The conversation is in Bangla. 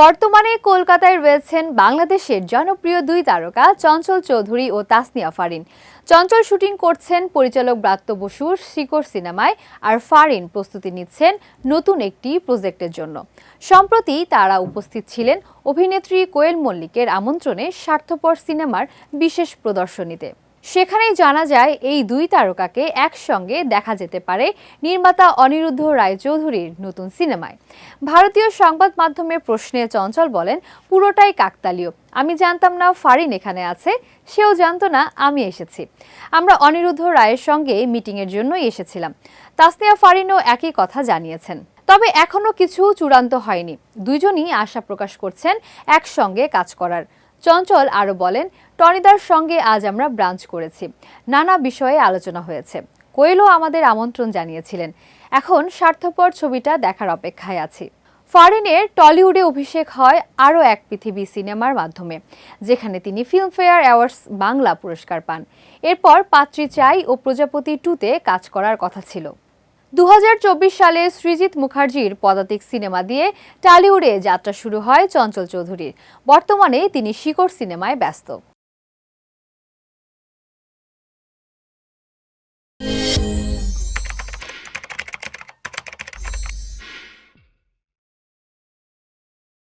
বর্তমানে কলকাতায় রয়েছেন বাংলাদেশের জনপ্রিয় দুই তারকা চঞ্চল চৌধুরী ও তাসনিয়া ফারিন। চঞ্চল শুটিং করছেন পরিচালক ব্রাত্য বসুর শিকড় সিনেমায় আর ফারিন প্রস্তুতি নিচ্ছেন নতুন একটি প্রজেক্টের জন্য। সম্প্রতি তারা উপস্থিত ছিলেন অভিনেত্রী কোয়েল মল্লিকের আমন্ত্রণে স্বার্থপর সিনেমার বিশেষ প্রদর্শনীতে। সেখানেই জানা যায় এই দুই তারকাকে একসঙ্গে দেখা যেতে পারে নির্মাতা অনিরুদ্ধ রায়চৌধুরীর নতুন সিনেমায়। ভারতীয় সংবাদ মাধ্যমের প্রশ্নে চঞ্চল বলেন, পুরোটাই কাকতালীয়। আমি জানতাম না ফারিন এখানে আছে, সেও জানতো না, আমি এসেছি। আমরা অনিরুদ্ধ রায়ের সঙ্গে মিটিংয়ের জন্যই এসেছিলাম। তাসনিয়া ফারিনও একই কথা জানিয়েছেন। তবে এখনও কিছু চূড়ান্ত হয়নি। দুইজনই আশা প্রকাশ করছেন, একসঙ্গে কাজ করার। চঞ্চল আরও বলেন, টনিদার সঙ্গে আজ আমরা ব্রাঞ্চ করেছি। নানা বিষয়ে আলোচনা হয়েছে। কোয়েলও আমাদের আমন্ত্রণ জানিয়েছিলেন। এখন স্বার্থপর ছবিটা দেখার অপেক্ষায় আছি। ফরেনের টলিউডে অভিষেক হয় আরও এক পৃথিবী সিনেমার মাধ্যমে, যেখানে তিনি ফিল্মফেয়ার অ্যাওয়ার্ডস বাংলা পুরস্কার পান। এরপর পাত্রী চাই ও প্রজাপতি টুতে কাজ করার কথা ছিল। দু হাজার চব্বিশ সালে সৃজিত মুখার্জির পদাতিক সিনেমা দিয়ে টালিউডে যাত্রা শুরু হয় চঞ্চল চৌধুরীর। বর্তমানে তিনি শিকড় সিনেমায় ব্যস্ত।